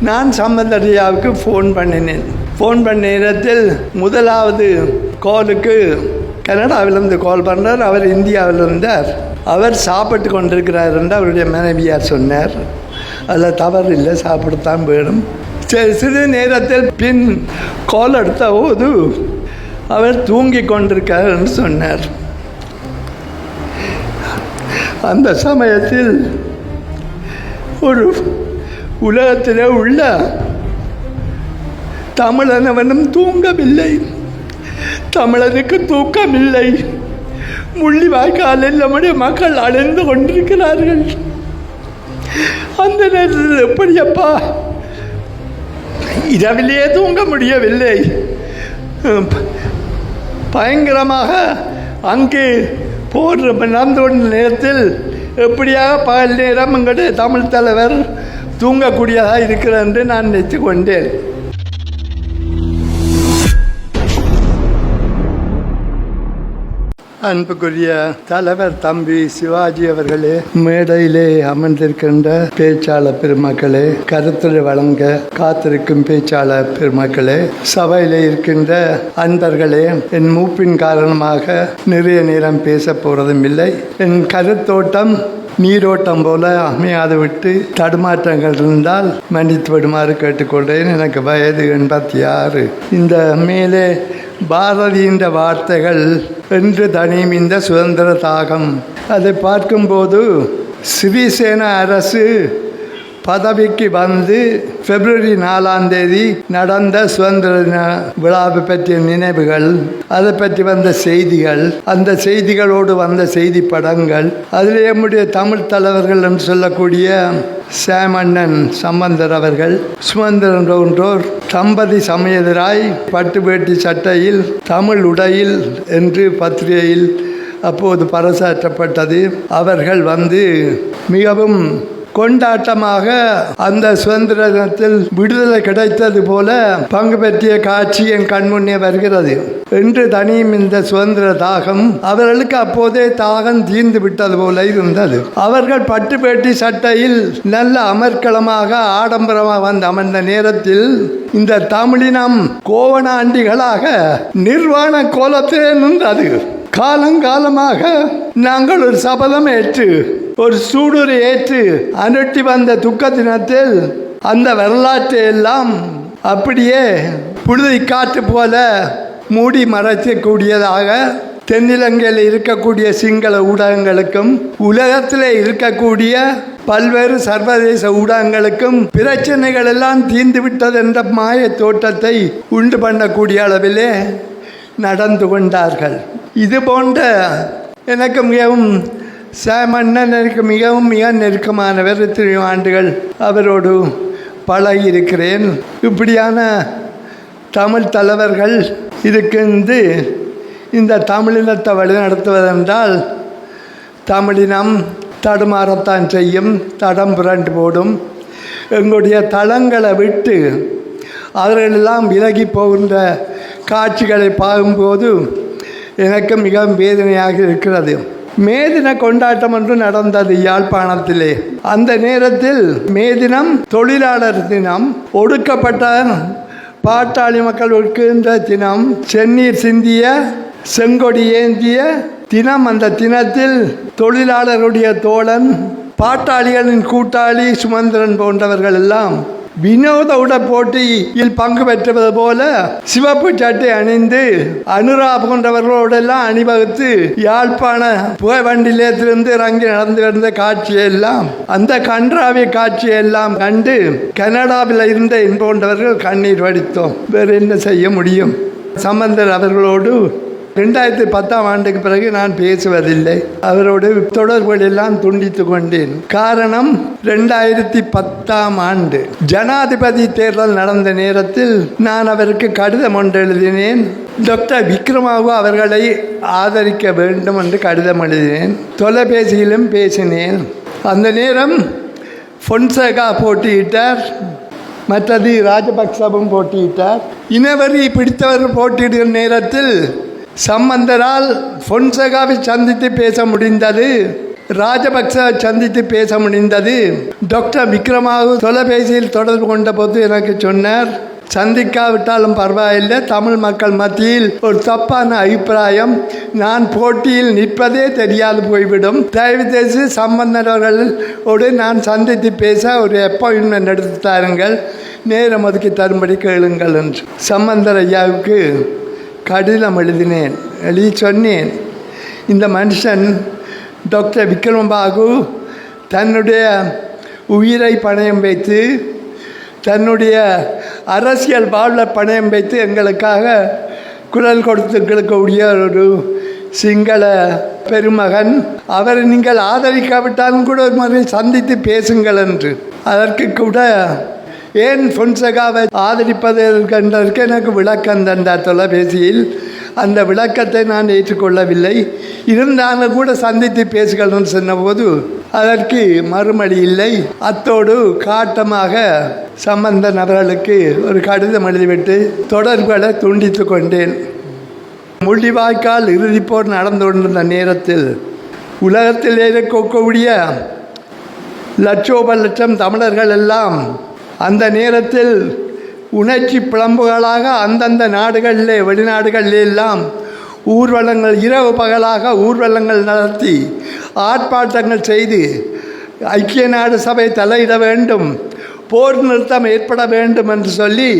நான் சம்பந்தரியாவுக்கு ஃபோன் பண்ணினேன். ஃபோன் பண்ண நேரத்தில் முதலாவது காலுக்கு கனடாவிலிருந்து கால் பண்ணார். அவர் இந்தியாவில் இருந்தார். அவர் சாப்பிட்டு கொண்டிருக்கிறார் என்று அவருடைய மனைவியார் சொன்னார். அதில் தவறு இல்லை சாப்பிடத்தான் வேணும். சரி சிறு நேரத்தில் பின் கால் எடுத்த போது அவர் தூங்கி கொண்டிருக்கார் என்று சொன்னார். அந்த சமயத்தில் ஒரு உலகத்தில் உள்ள தமிழனவனும் தூங்கவில்லை. தமிழனுக்கு தூக்கமில்லை. முள்ளிவாய்க்காலில் நம்முடைய மக்கள் அடைந்து கொண்டிருக்கிறார்கள். அந்த நேரத்தில் எப்படியப்பா? இரவிலேயே தூங்க முடியவில்லை. பயங்கரமாக அங்கே போர் நடந்து கொண்ட நேரத்தில் எப்படியாக பகல் நேரம் எங்களுடைய தமிழ் தலைவர் தூங்கக்கூடியதாக இருக்கிறது என்று நான் நினைத்து கொண்டேன் அன்புக்குரிய தலைவர் தம்பி சிவாஜி அவர்களே மேடையிலே அமர்ந்திருக்கின்ற பேச்சாளர் பெருமக்களே கருத்துரை வழங்க காத்திருக்கும் பேச்சாளர் பெருமக்களே சபையிலே இருக்கின்ற அன்பர்களே என் மூப்பின் காரணமாக நிறைய நேரம் பேச போறதும் இல்லை. என் கருத்தோட்டம் நீரோட்டம் போல அமையாது விட்டு தடுமாற்றங்கள் இருந்தால் மன்னித்து விடுமாறு கேட்டுக்கொண்டேன் எனக்கு வயது எண்பத்தி ஆறு இந்த மேலே பாரதியின் வார்த்தைகள் என்று தனியும் இந்த சுதந்திர தாகம். அதை பார்க்கும்போது சிறிசேன அரசு பதவிக்கு வந்து பிப்ரவரி நாலாம் தேதி நடந்த சுதந்திர தின விழாவை பற்றிய நினைவுகள் அதை பற்றி வந்த செய்திகள் அந்த செய்திகளோடு வந்த செய்தி படங்கள் அதில் நம்முடைய தமிழ் தலைவர்கள் என்று சொல்லக்கூடிய சேமண்ணன் சம்பந்தர் அவர்கள் சுமந்திரன் போன்றோர் தம்பதி சமயதராய் பட்டு வேட்டி சட்டையில் தமிழ் உடையில் என்று பத்திரிகையில் அப்போது பறைசாற்றப்பட்டது அவர்கள் வந்து மிகவும் கொண்டாட்டமாக அந்த சுதந்திர தினத்தில் விடுதலை கிடைத்தது போல பங்கு பெற்றிய காட்சி என் கண்முன்னே வருகிறது. என்று தனியும் இந்த சுதந்திர தாகம் அவர்களுக்கு அப்போதே தாகம் தீர்ந்து விட்டது போல இருந்தது. அவர்கள் பட்டு பேட்டி சட்டையில் நல்ல அமர்க்களமாக ஆடம்பரமாக வந்து அமர்ந்த நேரத்தில் இந்த தமிழினம் கோவணாண்டிகளாக நிர்வாண கோலத்திலே நின்றது. காலங்காலமாக நாங்கள் ஒரு சபதம் ஏற்று ஒரு சூடுரை ஏற்று அனுட்டி வந்த துக்க தினத்தில் அந்த வரலாற்றை எல்லாம் அப்படியே புழுதி காற்று போல மூடி மறைக்கக்கூடியதாக தென்னிலங்கையில் இருக்கக்கூடிய சிங்கள ஊடகங்களுக்கும் உலகத்தில் இருக்கக்கூடிய பல்வேறு சர்வதேச ஊடகங்களுக்கும் பிரச்சனைகள் எல்லாம் தீர்ந்து விட்டது என்ற மாய தோட்டத்தை உண்டு பண்ணக்கூடிய அளவிலே நடந்து கொண்டார்கள். இது போன்ற எனக்கு மிகவும் சாமண்ணன் எனக்கு மிகவும் மிக நெருக்கமானவர். இத்தனை ஆண்டுகள் அவரோடு பழகியிருக்கிறேன். இப்படியான தமிழ் தலைவர்கள் இருக்கின்று இந்த தமிழினத்தை வழிநடத்துவதென்றால் தமிழினம் தடுமாறத்தான் செய்யும் தடம் புரண்டு போடும். எங்களுடைய தளங்களை விட்டு அவர்களெல்லாம் விலகி போகின்ற காட்சிகளை பார்க்கும்போது எனக்கு மிகவும் வேதனையாக இருக்கிறது. மேதின கொண்டாட்டம் ஒன்று நடந்தது யாழ்ப்பாணத்திலே. அந்த நேரத்தில் மேதினம் தொழிலாளர் தினம் ஒடுக்கப்பட்ட பாட்டாளி மக்கள் இருக்கின்ற தினம் செந்நீர் சிந்திய செங்கொடி ஏந்திய தினம். அந்த தினத்தில் தொழிலாளருடைய தோழன் பாட்டாளிகளின் கூட்டாளி சுமந்திரன் போன்றவர்கள் எல்லாம் வினோத உட போட்டியில் பங்கு பெற்றது போல சிவப்பு சட்டை அணிந்து அனுரா போன்றவர்களோடெல்லாம் அணிவகுத்து யாழ்ப்பாண புகைவண்டி நிலையத்திலிருந்து இறங்கி நடந்து வந்த காட்சியெல்லாம் அந்த கன்றாவிய காட்சியெல்லாம் கண்டு கனடாவில் இருந்த என்போன்றவர்கள் கண்ணீர் வடித்தோம். வேறு என்ன செய்ய முடியும்? சம்பந்தர் அவர்களோடு ரெண்டாயிரத்தி பத்தாம் ஆண்டுக்கு பிறகு நான் பேசுவதில்லை. அவரோடு தொடர்புகளெல்லாம் துண்டித்து கொண்டேன். காரணம் ரெண்டாயிரத்தி பத்தாம் ஆண்டு. ஜனாதிபதி தேர்தல் நடந்த நேரத்தில் நான் அவருக்கு கடிதம் ஒன்று எழுதினேன். டாக்டர் விக்ரமாவு அவர்களை ஆதரிக்க வேண்டும் என்று கடிதம் எழுதினேன். தொலைபேசியிலும் பேசினேன். அந்த நேரம் பொன்சேகா போட்டியிட்டார். மற்றது ராஜபக்சவும் போட்டியிட்டார். இனவரி பிடித்தவர் போட்டியிடுகிற நேரத்தில் சம்பந்தரால் பொன்சகாவை சந்தித்து பேச முடிந்தது ராஜபக்ச சந்தித்து பேச முடிந்தது. டாக்டர் விக்ரமாவு தொலைபேசியில் தொடர்பு கொண்ட போது எனக்கு சொன்னார் சந்திக்காவிட்டாலும் பரவாயில்லை தமிழ் மக்கள் மத்தியில் ஒரு தப்பான அபிப்பிராயம். நான் போட்டியில் நிற்பதே தெரியாது போய்விடும். தயவுசெய்து சம்பந்தர்களோடு நான் சந்தித்து பேச ஒரு அப்பாயின்மெண்ட் எடுத்து தாருங்கள். நேரம் ஒதுக்கி தரும்படி கேளுங்கள் என்று. சம்பந்தர் ஐயாவுக்கு கடிதம் எழுதினேன் எழுதி சொன்னேன் இந்த மனுஷன் டாக்டர் விக்ரமபாகு தன்னுடைய உயிரை பணயம் வைத்து தன்னுடைய அரசியல் வாழ்வை பணயம் வைத்து எங்களுக்காக குரல் கொடுத்துக்கக்கூடிய ஒரு சிங்கள பெருமகன். அவரை நீங்கள் ஆதரிக்காவிட்டாலும் கூட ஒரு மாதிரி சந்தித்து பேசுங்கள் என்று. அதற்கு கூட ஏன் பொன்சகாவை ஆதரிப்பதற்கென்றதற்கு எனக்கு விளக்கம் தந்த தொலைபேசியில் அந்த விளக்கத்தை நான் ஏற்றுக்கொள்ளவில்லை. இருந்தாலும் கூட சந்தித்து பேசுகள்னு சொன்னபோது அதற்கு மறுமொழி இல்லை. அத்தோடு காட்டமாக சம்பந்த நபர்களுக்கு ஒரு கடிதம் எழுதிவிட்டு தொடர்புகளை துண்டித்து கொண்டேன். முள்ளிவாய்க்கால் இறுதிப்போர் நடந்து கொண்டிருந்த நேரத்தில் உலகத்தில் இருக்கக்கூடிய லட்சோப லட்சம் தமிழர்கள் எல்லாம் அந்த நேரத்தில் உணர்ச்சி பிளம்புகளாக அந்தந்த நாடுகளிலே வெளிநாடுகளிலெல்லாம் ஊர்வலங்கள் இரவு பகலாக ஊர்வலங்கள் நடத்தி ஆர்ப்பாட்டங்கள் செய்து ஐக்கிய நாடு சபை தலையிட வேண்டும் போர் நிறுத்தம் ஏற்பட வேண்டும் என்று சொல்லி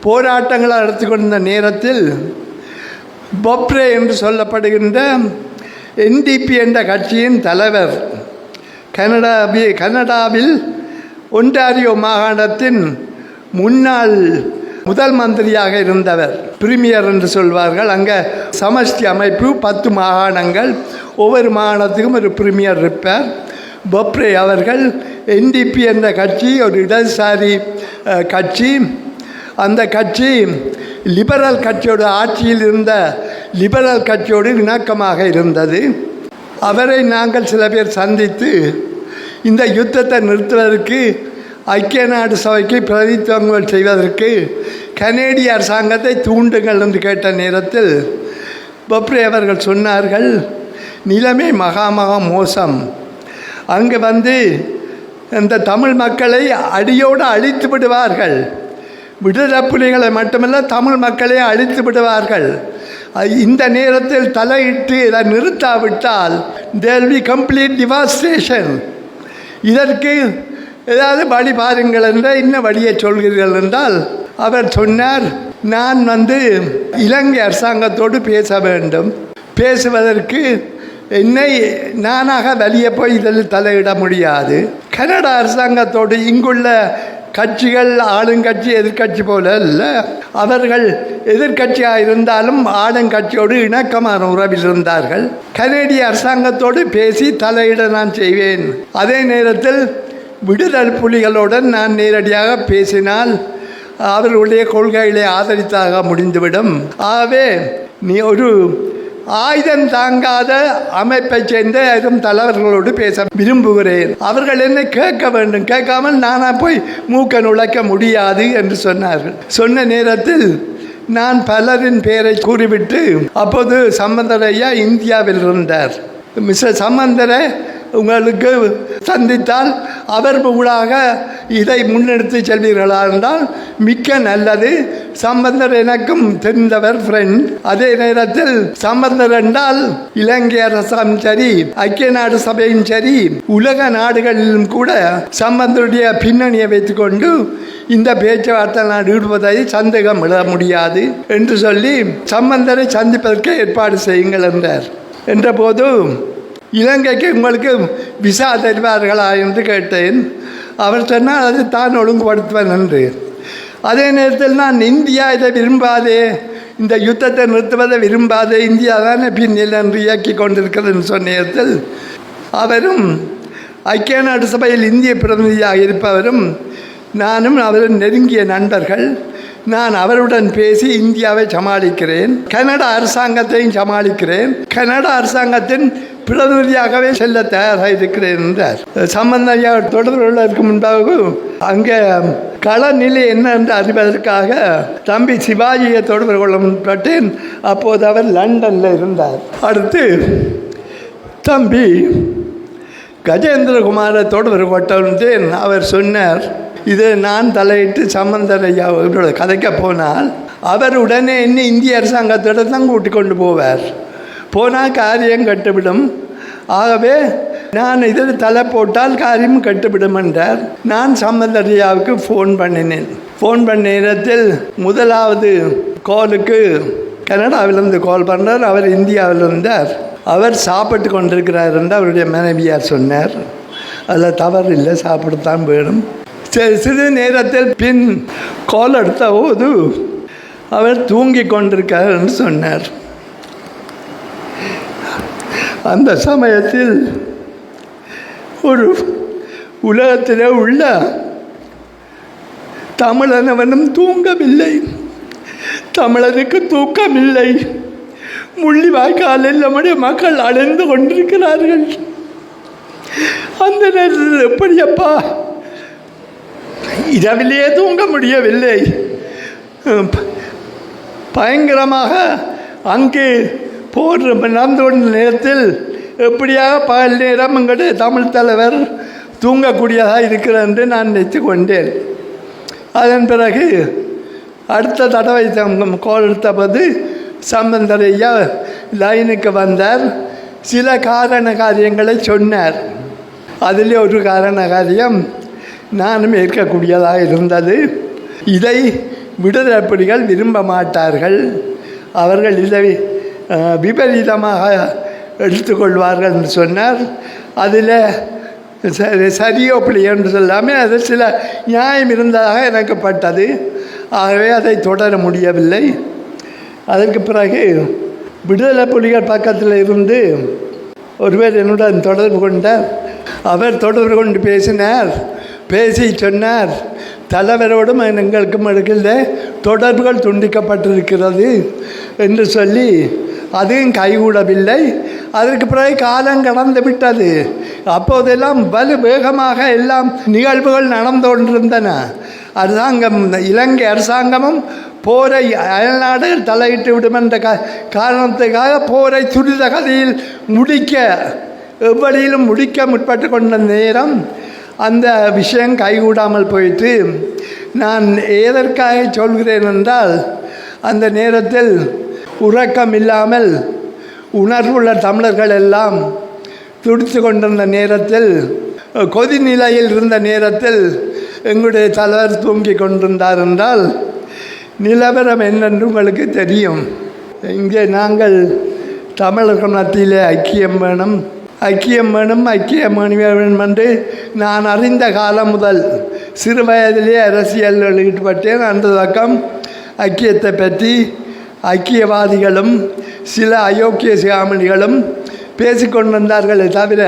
போராட்டங்களை நடத்தி கொண்ட நேரத்தில் பொப்ரே என்று சொல்லப்படுகின்ற என்டிபி என்ற கட்சியின் தலைவர் கனடா கனடாவில் ஒன்டாரியோ மாகாணத்தின் முன்னாள் முதல் மந்திரியாக இருந்தவர். பிரிமியர் என்று சொல்வார்கள். அங்கே சமஷ்டி அமைப்பு பத்து மாகாணங்கள். ஒவ்வொரு மாகாணத்துக்கும் ஒரு பிரிமியர் இருப்பார். பொப்ரே அவர்கள் என்டிபி என்ற கட்சி ஒரு இடதுசாரி கட்சி. அந்த கட்சி லிபரல் கட்சியோட ஆட்சியில் இருந்த லிபரல் கட்சியோடு இணக்கமாக இருந்தது. அவரை நாங்கள் சில பேர் சந்தித்து இந்த யுத்தத்தை நிறுத்துவதற்கு ஐக்கிய நாடு சபைக்கு பிரதித்துவங்கள் செய்வதற்கு கனேடிய அரசாங்கத்தை தூண்டுங்கள் என்று கேட்ட நேரத்தில் பப்ரே அவர்கள் சொன்னார்கள் நிலைமை மகா மகா மோசம். அங்கே வந்து இந்த தமிழ் மக்களை அடியோடு அழித்து விடுவார்கள். விடுதலை புலிகளை மட்டுமல்ல தமிழ் மக்களை அழித்து விடுவார்கள். இந்த நேரத்தில் தலையிட்டு இதை நிறுத்தாவிட்டால் தேர் பி கம்ப்ளீட் டிவாஸ்டேஷன் இதற்கு ஏதாவது வழி பாருங்கள் என்ற என்ன வழியை சொல்கிறீர்கள் என்றால் அவர் சொன்னார் நான் வந்து இலங்கை அரசாங்கத்தோடு பேச வேண்டும். பேசுவதற்கு என்னை நானாக வெளியே போய் இதில் தலையிட முடியாது. கனடா அரசாங்கத்தோடு இங்குள்ள கட்சிகள் ஆளுங்கட்சி எதிர்க்கட்சி போல இல்லை அவர்கள் எதிர்க்கட்சியாக இருந்தாலும் ஆளுங்கட்சியோடு இணக்கமான உறவில் இருந்தார்கள். கனேடிய அரசாங்கத்தோடு பேசி தலையிட நான் செய்வேன். அதே நேரத்தில் விடுதல் புலிகளுடன் நான் நேரடியாக பேசினால் அவர்களுடைய கொள்கைகளை ஆதரித்தாக முடிந்துவிடும். ஆகவே நீ ஒரு ஆயுதம் தாங்காத அமைப்பைச் சேர்ந்த ஏதும் தலைவர்களோடு பேச விரும்புகிறேன். அவர்கள் என்னை கேட்க வேண்டும். கேட்காமல் நானா போய் மூக்க நுழைக்க முடியாது என்று சொன்னார்கள். சொன்ன நேரத்தில் நான் பலரின் பெயரை கூறிவிட்டு அப்போது சம்பந்தரையா இந்தியாவில் இருந்தார். மிஸ்டர் சம்பந்தரை உங்களுக்கு சந்தித்தால் அவர் ஊடாக இதை முன்னெடுத்து செல்வீர்களா என்றால் மிக்க நல்லது. சம்பந்தர் எனக்கும் தெரிந்தவர் ஃப்ரெண்ட் அதே நேரத்தில் சம்பந்தர் என்றால் இலங்கை அரசாங்கம் சரி ஐக்கிய நாடு சபையும் சரி உலக நாடுகளிலும் கூட சம்பந்தருடைய பின்னணியை வைத்துக்கொண்டு இந்த பேச்சுவார்த்தை நான் ஈடுபதை சந்தேகம் விட முடியாது என்று சொல்லி சம்பந்தரை சந்திப்பதற்கு ஏற்பாடு செய்யுங்கள் என்றார். என்றபோது இலங்கைக்கு உங்களுக்கு விசா தருவார்களா என்று கேட்டேன். அவர் சொன்னால் அது தான் ஒழுங்குபடுத்துவேன் என்று. அதே நேரத்தில் நான் இந்தியா இதை விரும்பாதே. இந்த யுத்தத்தை நிறுத்துவதை விரும்பாதே. இந்தியா தானே பின்னில் என்று இயக்கி கொண்டிருக்கிறதுன்னு சொன்ன நேரத்தில் அவரும் ஐக்கிய நாடு சபையில் இந்திய பிரதிநிதியாக இருப்பவரும் நானும் அவரின் நெருங்கிய நண்பர்கள். நான் அவருடன் பேசி இந்தியாவை சமாளிக்கிறேன். கனடா அரசாங்கத்தையும் சமாளிக்கிறேன். கனடா அரசாங்கத்தின் பிரதிநிதியாகவே செல்ல தயாராக இருக்கிறேன் என்றார் சம்பந்தையா தொடர்பு கொள்வதற்கு முன்பாக அங்கே களநிலை என்ன என்று அறிவதற்காக தம்பி சிவாஜியை தொடர்பு கொள்ள முன்பட்டேன் அப்போது அவர் லண்டனில் இருந்தார். அடுத்து தம்பி கஜேந்திரகுமாரை தொடர்பு கொட்டோன்ட்டு அவர் சொன்னார் இது நான் தலையிட்டு சம்பந்தரையா கதைக்க போனால் அவர் உடனே இன்னும் இந்திய அரசாங்கத்திடம் தான் கூட்டிக் கொண்டு போவார். போனால் காரியம் கட்டுவிடும் ஆகவே நான் இதில் தலை போட்டால் காரியம் கட்டுவிடும் என்றார். நான் சம்பந்தரியாவுக்கு ஃபோன் பண்ணினேன். ஃபோன் பண்ண நேரத்தில் முதலாவது காலுக்கு கனடாவிலிருந்து கால் பண்ணார். அவர் இந்தியாவில் இருந்தார். அவர் சாப்பிட்டு கொண்டிருக்கிறார் என்று அவருடைய மனைவியார் சொன்னார். அதில் தவறு இல்லை சாப்பிடத்தான் வேணும். சரி சிறிது நேரத்தில் பின் கால் எடுத்த போது அவர் தூங்கி கொண்டிருக்கார் என்று சொன்னார். அந்த சமயத்தில் ஒரு உலகத்தில் உள்ள தமிழனவனும் தூங்கவில்லை. தமிழனுக்கு தூக்கமில்லை. முள்ளிவாய்க்காலில் நம்முடைய மக்கள் அடைந்து கொண்டிருக்கிறார்கள். அந்த நேரத்தில் எப்படியப்பா? இரவிலேயே தூங்க முடியவில்லை. பயங்கரமாக அங்கே போர் நடந்து நேரத்தில் எப்படியாக பகல் நேரம் எங்களுடைய தமிழ் தலைவர் தூங்கக்கூடியதாக இருக்கிறது என்று நான் நினைத்து கொண்டேன். அதன் பிறகு அடுத்த தடவை தம் கோல் எடுத்தபோது சம்பந்தர் ஐயா லைனுக்கு வந்தார். சில காரண காரியங்களை சொன்னார். அதில் ஒரு காரண காரியம் நானும் ஏற்கக்கூடியதாக இருந்தது. இதை விடுதலை விரும்ப மாட்டார்கள். அவர்கள் இதை விபரீதமாக எடுத்துக்கொள்வார்கள் என்று சொன்னார். அதில் சரி சரியோ பிள்ளையோ என்று சொல்லாமல் அது சில நியாயம் இருந்ததாக எனக்கு பட்டது. ஆகவே அதை தொடர முடியவில்லை. அதற்கு பிறகு விடுதலை புலிகள் பக்கத்தில் இருந்து ஒருவர் என்னுடன் தொடர்பு கொண்டார் அவர் தொடர்பு கொண்டு பேசினார். பேசி சொன்னார் தலைவரோடும் எங்களுக்கும் எடுக்கல தொடர்புகள் துண்டிக்கப்பட்டிருக்கிறது என்று சொல்லி அதுவும் கைகூடவில்லை. அதற்கு பிறகு காலம் கடந்து விட்டது. அப்போதெல்லாம் வலு வேகமாக எல்லாம் நிகழ்வுகள் நடந்து கொண்டிருந்தன. அரசாங்கம் இலங்கை அரசாங்கமும் போரை அயல்நாடுகள் தலையிட்டு விடும் என்ற க காரணத்துக்காக போரை துரித கதையில் முடிக்க எவ்வழியிலும் முடிக்க முற்பட்டு கொண்ட நேரம் அந்த விஷயம் கைகூடாமல் போயிட்டு நான் எதற்காக சொல்கிறேன் என்றால் அந்த நேரத்தில் உறக்கம் இல்லாமல் உணர்வுள்ள தமிழர்கள் எல்லாம் துடித்து கொண்டிருந்த நேரத்தில் கொதிநிலையில் இருந்த நேரத்தில் எங்களுடைய தலைவர் தூங்கி கொண்டிருந்தார் என்றால் நிலவரம் என்னென்று உங்களுக்கு தெரியும். இங்கே நாங்கள் தமிழர்கள் மத்தியில் ஐக்கியம் வேணும். ஐக்கியம் வேணும் ஐக்கியம் வேணும் என்று நான் அறிந்த காலம் முதல் சிறு வயதிலே அரசியலில் ஈடுபட்டேன் அந்த பக்கம் ஐக்கியத்தை பற்றி ஐக்கியவாதிகளும் சில அயோக்கிய சிகாமணிகளும் பேசிக்கொண்டிருந்தார்களே தவிர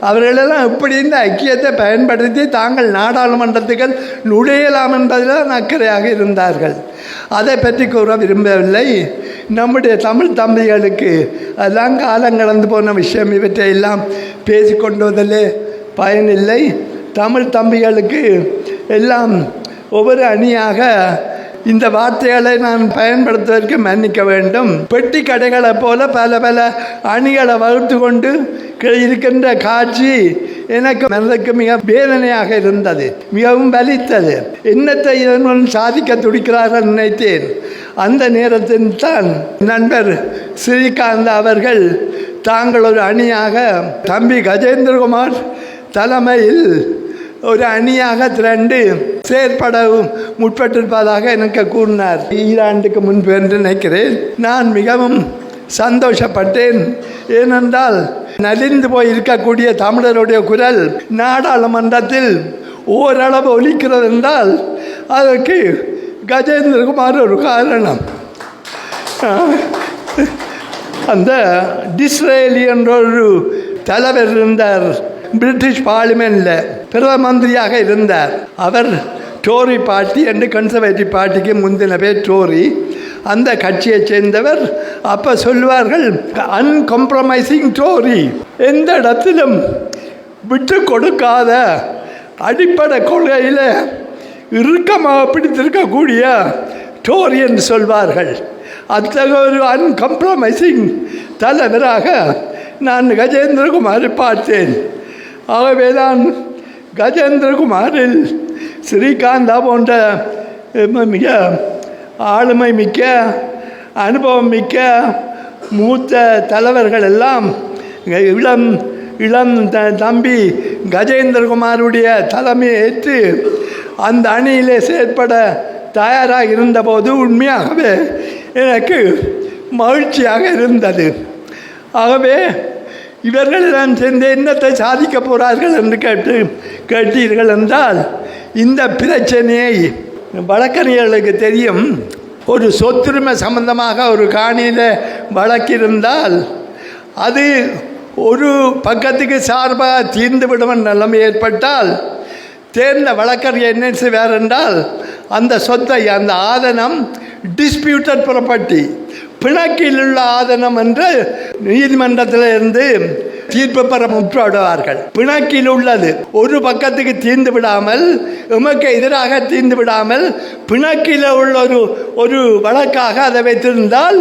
அவர்களெல்லாம் எப்படி இந்த ஐக்கியத்தை பயன்படுத்தி தாங்கள் நாடாளுமன்றத்துக்கள் நுழையலாம் என்பதில் அக்கறையாக இருந்தார்கள். அதை பற்றி கூற விரும்பவில்லை. நம்முடைய தமிழ் தம்பிகளுக்கு அதெல்லாம் காலம் கடந்து போன விஷயம். இவற்றை எல்லாம் பேசிக்கொண்டு வதிலே பயனில்லை. தமிழ் தம்பிகளுக்கு எல்லாம் ஒவ்வொரு அணியாக இந்த வார்த்தைகளை நான் பயன்படுத்துவதற்கு மன்னிக்க வேண்டும். பெட்டி கடைகளைப் போல பல பல அணிகளை வகுத்து கொண்டு இருக்கின்ற காட்சி எனக்கு மனதுக்கு மிக வேதனையாக இருந்தது மிகவும் வலித்தது. என்னத்தை இதனுடன் சாதிக்க துடிக்கிறார்கள் நினைத்தேன். அந்த நேரத்தில் தான் நண்பர் ஸ்ரீகாந்த் அவர்கள் தாங்கள் ஒரு அணியாக தம்பி கஜேந்திரகுமார் தலைமையில் ஒரு அணியாக திரண்டு செயற்படவும் முற்பட்டிருப்பதாக எனக்கு கூறினார். ஈராண்டுக்கு முன்பு என்று நினைக்கிறேன். நான் மிகவும் சந்தோஷப்பட்டேன். ஏனென்றால் நலிந்து போய் இருக்கக்கூடிய தமிழருடைய குரல் நாடாளுமன்றத்தில் ஓரளவு ஒலிக்கிறது என்றால் அதற்கு கஜேந்திரகுமார் ஒரு காரணம். அந்த டிஸ்ரேலி என்ற ஒரு தலைவர் இருந்தார். பிரிட்டிஷ் பார்லிமெண்ட்டில் பிரதம மந்திரியாக இருந்தார். அவர் டோரி பார்ட்டி என்று கன்சர்வேட்டிவ் பார்ட்டிக்கு முந்தின பேர் டோரி. அந்த கட்சியைச் சேர்ந்தவர் அப்போ சொல்வார்கள் அன்கம்ப்ரமைசிங் டோரி. எந்த இடத்திலும் விட்டு கொடுக்காத அடிப்படை கொள்கையில் இறுக்கமாக பிடித்திருக்கக்கூடிய டோரி என்று சொல்வார்கள். அத்தகைய ஒரு அன்கம்ப்ரமைசிங் தலைவராக நான் கஜேந்திரகுமாரை பார்த்தேன். ஆகவேதான் கஜேந்திரகுமாரில் ஸ்ரீகாந்தா போன்ற மிக ஆளுமை மிக்க அனுபவம் மிக்க மூத்த தலைவர்கள் எல்லாம் இளம் இளம் த- தம்பி கஜேந்திரகுமாருடைய தலைமையை ஏற்று அந்த அணியிலே செயற்பட தயாராக இருந்தபோது உண்மையாகவே எனக்கு மகிழ்ச்சியாக இருந்தது. ஆகவே இவர்களிடம் சேர்ந்து என்னத்தை சாதிக்க போகிறார்கள் என்று கேட்டு கேட்டீர்கள் என்றால் இந்த பிரச்சனையை வழக்கறிஞர்களுக்கு தெரியும். ஒரு சொத்துரிமை சம்பந்தமாக ஒரு காணியில் வழக்கிருந்தால் அது ஒரு பக்கத்துக்கு சார்பாக தீர்ந்துவிடும் என்ற நிலைமை ஏற்பட்டால் தேர்ந்த வழக்கறிஞர் என்ன செய்வார் என்றால் அந்த சொத்தை அந்த ஆதனம் டிஸ்பியூட்டட் ப்ராப்பர்ட்டி பிணக்கில் உள்ள ஆதனம் என்று நீதிமன்றத்தில் இருந்து தீர்ப்பு பெற முற்படுவார்கள் பிணக்கில் உள்ளது. ஒரு பக்கத்துக்கு தீர்ந்து விடாமல் எமக்கு எதிராக தீர்ந்து விடாமல் பிணக்கில் உள்ள ஒரு ஒரு வழக்காக அதை வைத்திருந்தால்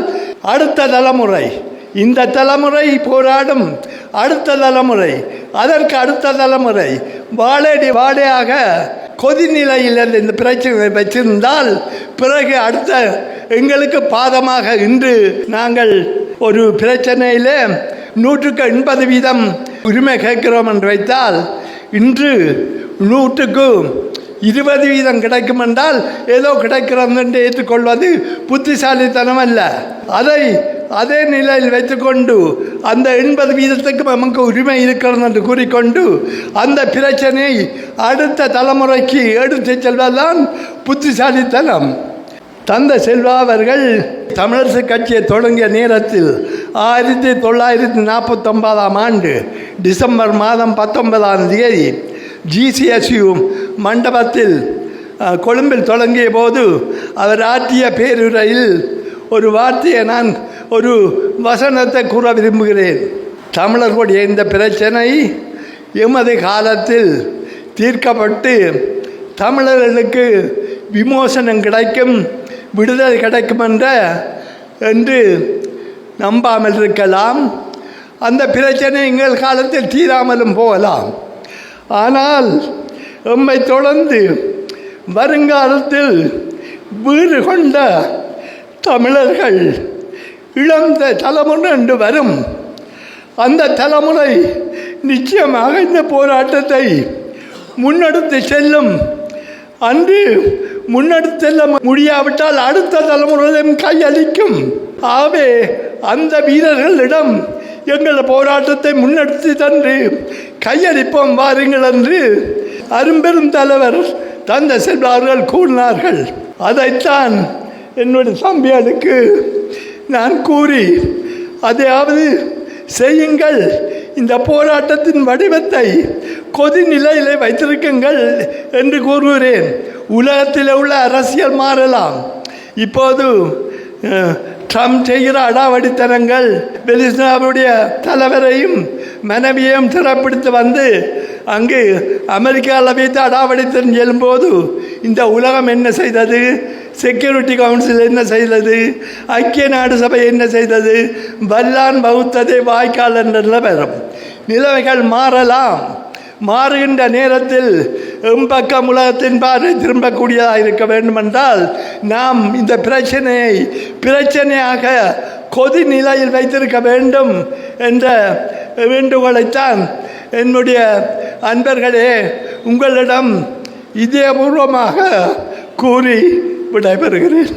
அடுத்த தலைமுறை இந்த தலைமுறை போராடும் அடுத்த தலைமுறை அதற்கு அடுத்த தலைமுறை வாழடி வாழையாக கொதிநிலையில் இருந்த இந்த பிரச்சனை வச்சிருந்தால் பிறகு அடுத்த எங்களுக்கு பாதமாக இன்று நாங்கள் ஒரு பிரச்சனையில் நூற்றுக்கு எண்பது வீதம் உரிமை கேட்கிறோம் என்று வைத்தால் இன்று நூற்றுக்கு இருபது வீதம் கிடைக்கும் என்றால் ஏதோ கிடைக்கிறது என்று ஏற்றுக்கொள்வது புத்திசாலித்தனம் அல்ல அதை அதே நிலையில் வைத்துக்கொண்டு அந்த எண்பது வீதத்துக்கு நமக்கு உரிமை இருக்கிறது என்று கூறிக்கொண்டு அந்த பிரச்சனை அடுத்த தலைமுறைக்கு எடுத்து செல்வதுதான் புத்திசாலித்தனம். தந்த செல்வா அவர்கள் தமிழரசு கட்சியை தொடங்கிய நேரத்தில் ஆயிரத்தி தொள்ளாயிரத்தி நாற்பத்தொன்பதாம் ஆண்டு டிசம்பர் மாதம் பத்தொன்பதாம் தேதி ஜிசிஎஸ்யு மண்டபத்தில் கொழும்பில் தொடங்கிய போது அவர் ஆற்றிய பேருரையில் ஒரு வார்த்தையை நான் ஒரு வசனத்தை கூற விரும்புகிறேன். தமிழர்களுடைய இந்த பிரச்சனை எமது காலத்தில் தீர்க்கப்பட்டு தமிழர்களுக்கு விமோசனம் கிடைக்கும் விடுதலை கிடைக்கும் என்ற என்று நம்பாமல் இருக்கலாம். அந்த பிரச்சனை எங்கள் காலத்தில் தீராமலும் போகலாம். ஆனால் எம்மை தொடர்ந்து வருங்காலத்தில் வீறு கொண்ட தமிழர்கள் இழந்த தலைமுறை என்று வரும். அந்த தலைமுறை நிச்சயமாக இந்த போராட்டத்தை முன்னெடுத்து செல்லும். அன்று முன்னெடுத்து செல்ல முடியாவிட்டால் அடுத்த தலைமுறையும் கையளிக்கும். ஆவே அந்த வீரர்களிடம் எங்கள் போராட்டத்தை முன்னெடுத்து தந்து கையளிப்போம் வாருங்கள் என்று அரும்பெரும் தலைவர் தந்த செல்வார்கள் கூறினார்கள். அதைத்தான் என்னுடைய தம்பிகளுக்கு நான் கூறி அதையாவது செய்யுங்கள். இந்த போராட்டத்தின் வடிவத்தை கொதி நிலையிலே வைத்திருக்குங்கள் என்று கூறுகிறேன். உலகத்தில் உள்ள அரசியல் மாறலாம். இப்போது ட்ரம்ப் செய்கிற அடாவடித்தனங்கள் வெலிஸ்லாவுடைய தலைவரையும் மனைவியையும் சிறப்பிடித்து வந்து அங்கு அமெரிக்காவில் வைத்து அடாவடித்தன் செல்லும்போது இந்த உலகம் என்ன செய்தது? செக்யூரிட்டி கவுன்சில் என்ன செய்தது? ஐக்கிய நாடு சபை என்ன செய்தது? வல்லான் வகுத்ததே வாய்க்கால் என்ற நிலவரம். நிலைமைகள் மாறலாம். மாறுகின்ற நேரத்தில் எம்பக்கம் உலகத்தின் பார்வை திரும்பக்கூடியதாக இருக்க வேண்டுமென்றால் நாம் இந்த பிரச்சனையை பிரச்சனையாக கொதி நிலையில் வைத்திருக்க வேண்டும் என்ற வேண்டுகோளைத்தான் என்னுடைய அன்பர்களே உங்களிடம் இதயபூர்வமாக கூறி விடைபெறுகிறேன்.